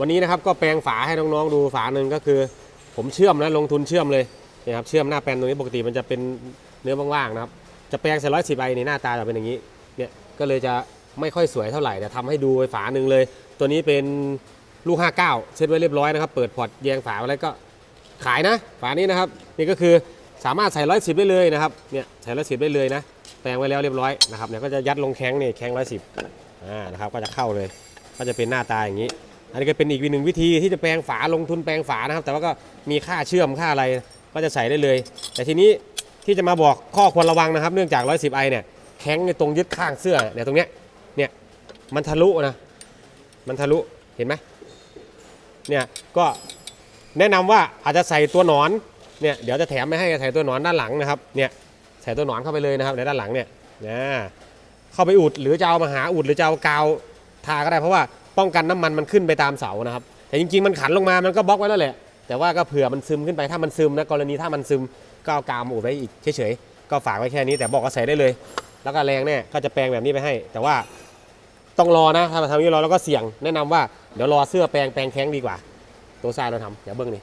วันนี้นะครับก็แปลงฝาให้น้องๆดูฝาหนึ่งก็คือ ผมเชื่อมนะลงทุนเชื่อมเลยนี่ยครับเชื่อมหน้าแปลนตรงนี้ปกติมันจะเป็นเนื้อว่างๆนะครับจะแปลงใส่ร้อยสิบไอนี่หน้าตาจะเป็นอย่างนี้เนี่ยก็เลยจะไม่ค่อยสวยเท่าไหร่แต่ทำให้ดูไอ้ฝาหนึ่งเลย ตัวนี้เป็นลูก 59 เซ็ตไว้เรียบร้อยนะครับ เปิดพอร์ตแยงฝาไว้แล้วก็ขายนะ ฝานี้นะครับนี่ก็คือสามารถใส่ร้อยสิบได้เลยนะครับเนี่ยใส่ร้อยสิบได้เลยนะแปลงไว้แล้วเรียบร้อยนะครับเนี่ยก็จะยัดลงแข้งนี่แข้งร้อยสิบอ่านะครับก็จะเข้าเลย ก็จะเป็นหน้าตาอย่างนี้ อันนี้ก็เป็นอีกวิธีหนึ่งวิธีที่จะแปลงฝาลงทุนแปลงฝานะครับ แต่ว่าก็มีค่าเชื่อมค่าอะไรก็จะใส่ได้เลย แต่ทีนี้ที่จะมาบอกข้อควรระวังนะครับ เนื่องจาก 110ไอเนี่ยแข้งในตรงยึดข้างเสื้อเนี่ยตรงเนี้ยเนี่ยมันทะลุนะมันทะลุเห็นไหมเนี่ยก็แนะนำว่าอาจจะใส่ตัวหนอนเนี่ยเดี๋ยวจะแถมไม่ให้ใส่ตัวหนอนด้านหลังนะครับเนี่ยใส่ตัวหนอนเข้าไปเลยนะครับในด้านหลังเนี่ยนะเข้าไปอุดหรือจะเอามาหาอุดหรือจะเอากาวทาก็ได้เพราะว่า ป้องกันน้ำมันมันขึ้นไปตามเสานะครับ แต่จริงๆมันขันลงมามันก็บล็อกไว้แล้วแหละ แต่ว่าก็เผื่อมันซึมขึ้นไปถ้ามันซึมนะกรณีถ้ามันซึมก็เอากาวมาอุดไว้อีกเฉยๆก็ฝากไว้แค่นี้แต่บอกว่าใส่ได้เลย แล้วก็แรงเนี่ยก็จะแปลงแบบนี้ไปให้ แต่ว่าต้องรอนะถ้ามาทำอย่างนี้รอแล้วก็เสี่ยงแนะนำว่าเดี๋ยวรอเสื้อแปลงแปลงแข้งดีกว่า ตัวทรายเราทำเดี๋ยวเบิ้งนี่